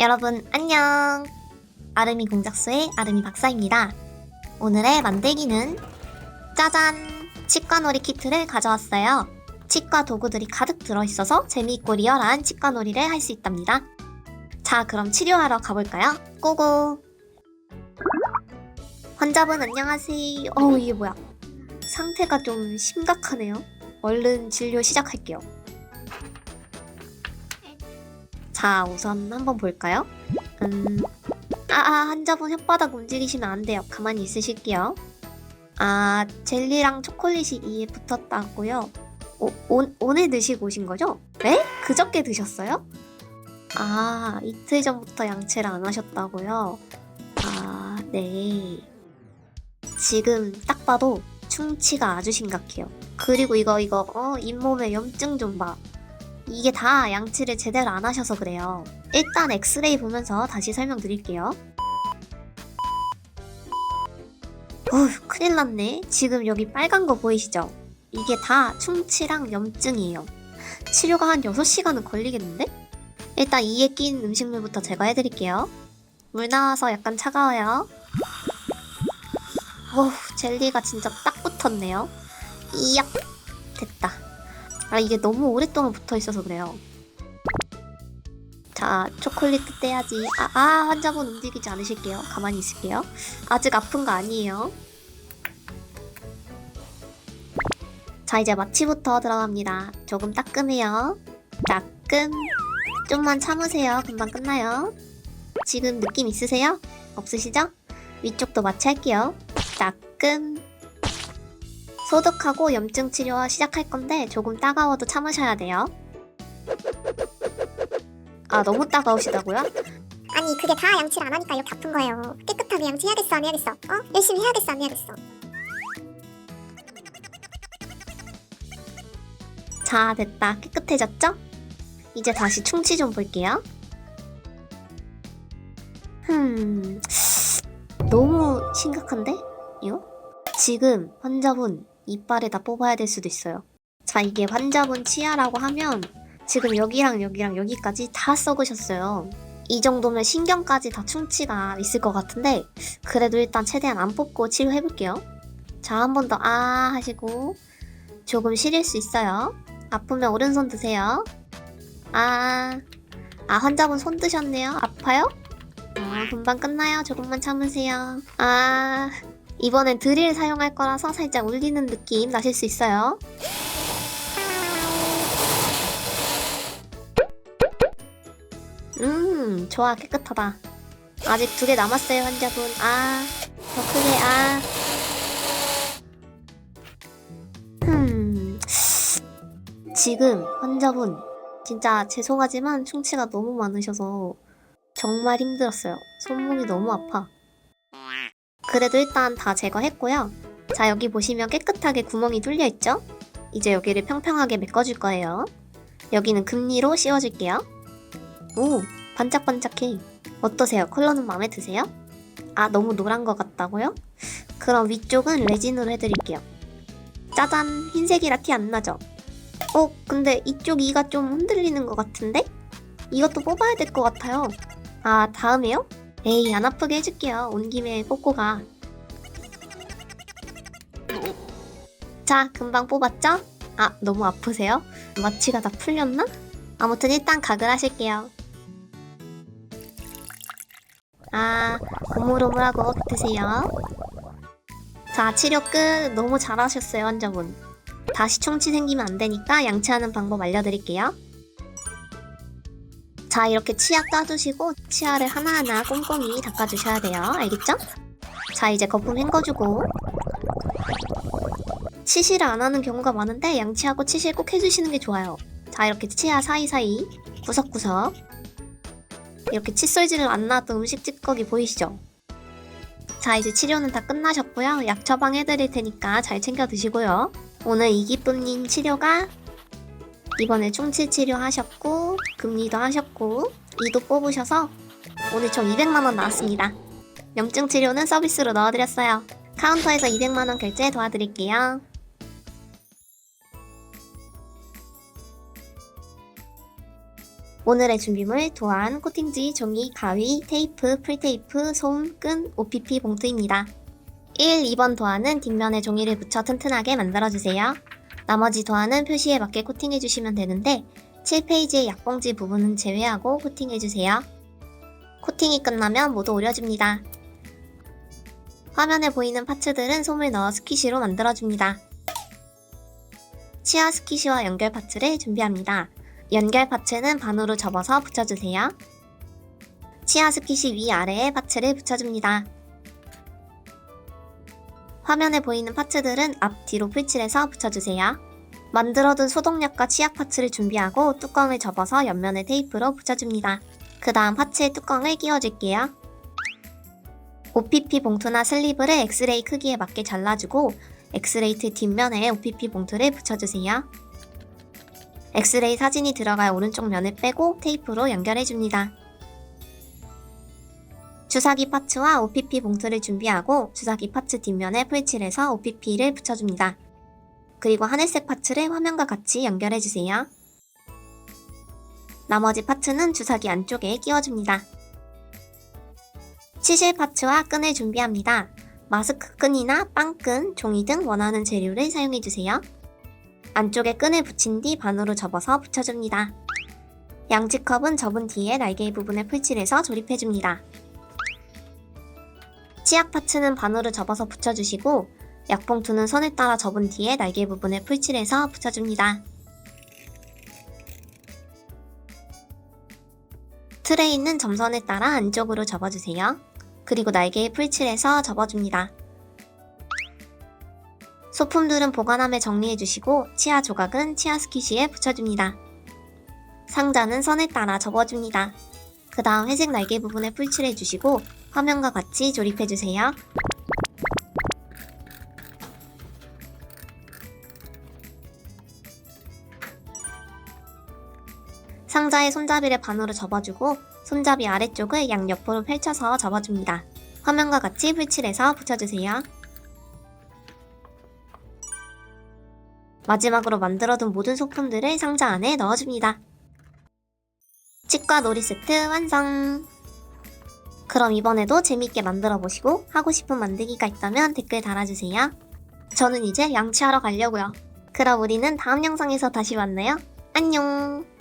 여러분 안녕. 아름이 공작소의 아름이 박사입니다. 오늘의 만들기는 짜잔 치과놀이 키트를 가져왔어요. 치과 도구들이 가득 들어있어서 재미있고 리얼한 치과놀이를 할 수 있답니다. 자 그럼 치료하러 가볼까요? 고고. 환자분 안녕하세요. 어우 이게 뭐야? 상태가 좀 심각하네요. 얼른 진료 시작할게요. 자, 우선 한번 볼까요? 음, 아, 아, 환자분 혓바닥 움직이시면 안 돼요. 가만히 있으실게요. 아, 젤리랑 초콜릿이 이에 붙었다고요? 오, 오, 오늘 드시고 오신 거죠? 네? 그저께 드셨어요? 아, 이틀 전부터 양치를 안 하셨다고요? 아, 네. 지금 딱 봐도 충치가 아주 심각해요. 그리고 이거, 이거, 어, 잇몸에 염증 좀 봐. 이게 다 양치를 제대로 안 하셔서 그래요. 일단 엑스레이 보면서 다시 설명드릴게요. 어휴, 큰일 났네. 지금 여기 빨간 거 보이시죠? 이게 다 충치랑 염증이에요. 치료가 한 6시간은 걸리겠는데? 일단 이에 낀 음식물부터 제거해드릴게요. 물 나와서 약간 차가워요. 어우, 젤리가 진짜 딱 붙었네요. 이약! 됐다. 아 이게 너무 오랫동안 붙어 있어서 그래요. 자 초콜릿도 떼야지. 아, 아 환자분 움직이지 않으실게요. 가만히 있을게요. 아직 아픈 거 아니에요. 자 이제 마취부터 들어갑니다. 조금 따끔해요. 따끔. 좀만 참으세요. 금방 끝나요. 지금 느낌 있으세요? 없으시죠? 위쪽도 마취할게요. 따끔. 소독하고 염증 치료 시작할 건데 조금 따가워도 참으셔야 돼요. 아 너무 따가우시다고요? 아니 그게 다 양치를 안 하니까 이렇게 아픈 거예요. 깨끗하게 양치해야겠어 안 해야겠어? 어? 열심히 해야겠어 안 해야겠어? 자 됐다 깨끗해졌죠? 이제 다시 충치 좀 볼게요. 흠 너무 심각한데 이거? 지금 환자분 이빨에다 뽑아야 될 수도 있어요. 자 이게 환자분 치아라고 하면 지금 여기랑 여기랑 여기까지 다 썩으셨어요. 이 정도면 신경까지 다 충치가 있을 것 같은데 그래도 일단 최대한 안 뽑고 치료해볼게요. 자 한 번 더 아 하시고 조금 시릴 수 있어요. 아프면 오른손 드세요. 아, 아 환자분 손 드셨네요. 아파요? 아, 금방 끝나요. 조금만 참으세요. 아, 이번엔 드릴 사용할 거라서 살짝 울리는 느낌 나실 수 있어요. 음, 좋아. 깨끗하다. 아직 두 개 남았어요, 환자분. 아, 더 크게, 아. 음, 지금 환자분 진짜 죄송하지만 충치가 너무 많으셔서 정말 힘들었어요. 손목이 너무 아파. 그래도 일단 다 제거했고요. 자, 여기 보시면 깨끗하게 구멍이 뚫려 있죠? 이제 여기를 평평하게 메꿔줄 거예요. 여기는 금리로 씌워줄게요. 오, 반짝반짝해. 어떠세요? 컬러는 마음에 드세요? 아, 너무 노란 것 같다고요? 그럼 위쪽은 레진으로 해드릴게요. 짜잔, 흰색이라 티 안 나죠? 어, 근데 이쪽 이가 좀 흔들리는 것 같은데? 이것도 뽑아야 될 것 같아요. 아, 다음에요? 에이, 안 아프게 해줄게요. 온 김에 뽑고 가. 자, 금방 뽑았죠? 아, 너무 아프세요? 마취가 다 풀렸나? 아무튼 일단 각을 하실게요. 아, 오물오물하고 드세요. 자, 치료 끝. 너무 잘하셨어요, 환자분. 다시 충치 생기면 안 되니까 양치하는 방법 알려드릴게요. 자, 이렇게 치아 까주시고 치아를 하나하나 꼼꼼히 닦아주셔야 돼요. 알겠죠? 자, 이제 거품 헹궈주고 치실을 안 하는 경우가 많은데 양치하고 치실 꼭 해주시는 게 좋아요. 자, 이렇게 치아 사이사이 구석구석 이렇게 칫솔질을 안 나왔던 음식 찌꺼기 보이시죠? 자, 이제 치료는 다 끝나셨고요. 약 처방해드릴 테니까 잘 챙겨 드시고요. 오늘 이기쁨님 치료가 이번에 충치 치료 하셨고 금리도 하셨고 이도 뽑으셔서 오늘 총 200만원 나왔습니다. 염증 치료는 서비스로 넣어드렸어요. 카운터에서 200만원 결제 도와드릴게요. 오늘의 준비물 도안, 코팅지, 종이, 가위, 테이프, 풀테이프, 솜, 끈, OPP 봉투입니다. 1, 2번 도안은 뒷면에 종이를 붙여 튼튼하게 만들어주세요. 나머지 도안은 표시에 맞게 코팅해주시면 되는데 7페이지의 약봉지 부분은 제외하고 코팅해주세요. 코팅이 끝나면 모두 오려줍니다. 화면에 보이는 파츠들은 솜을 넣어 스키시로 만들어줍니다. 치아 스키시와 연결 파츠를 준비합니다. 연결 파츠는 반으로 접어서 붙여주세요. 치아 스키시 위아래에 파츠를 붙여줍니다. 화면에 보이는 파츠들은 앞뒤로 풀칠해서 붙여주세요. 만들어둔 소독약과 치약 파츠를 준비하고 뚜껑을 접어서 옆면에 테이프로 붙여줍니다. 그 다음 파츠에 뚜껑을 끼워줄게요. OPP 봉투나 슬리브를 엑스레이 크기에 맞게 잘라주고 엑스레이트 뒷면에 OPP 봉투를 붙여주세요. 엑스레이 사진이 들어갈 오른쪽 면을 빼고 테이프로 연결해줍니다. 주사기 파츠와 OPP 봉투를 준비하고 주사기 파츠 뒷면에 풀칠해서 OPP를 붙여줍니다. 그리고 하늘색 파츠를 화면과 같이 연결해주세요. 나머지 파츠는 주사기 안쪽에 끼워줍니다. 치실 파츠와 끈을 준비합니다. 마스크 끈이나 빵끈, 종이 등 원하는 재료를 사용해주세요. 안쪽에 끈을 붙인 뒤 반으로 접어서 붙여줍니다. 양지 컵은 접은 뒤에 날개 부분에 풀칠해서 조립해줍니다. 치약 파츠는 반으로 접어서 붙여주시고 약봉투는 선을 따라 접은 뒤에 날개 부분에 풀칠해서 붙여줍니다. 틀에 있는 점선에 따라 안쪽으로 접어주세요. 그리고 날개에 풀칠해서 접어줍니다. 소품들은 보관함에 정리해주시고 치아 조각은 치아 스키시에 붙여줍니다. 상자는 선에 따라 접어줍니다. 그 다음 회색 날개 부분에 풀칠해주시고 화면과 같이 조립해주세요. 상자의 손잡이를 반으로 접어주고 손잡이 아래쪽을 양옆으로 펼쳐서 접어줍니다. 화면과 같이 풀칠해서 붙여주세요. 마지막으로 만들어둔 모든 소품들을 상자 안에 넣어줍니다. 치과 놀이 세트 완성! 그럼 이번에도 재밌게 만들어 보시고 하고 싶은 만들기가 있다면 댓글 달아주세요. 저는 이제 양치하러 가려고요. 그럼 우리는 다음 영상에서 다시 만나요. 안녕!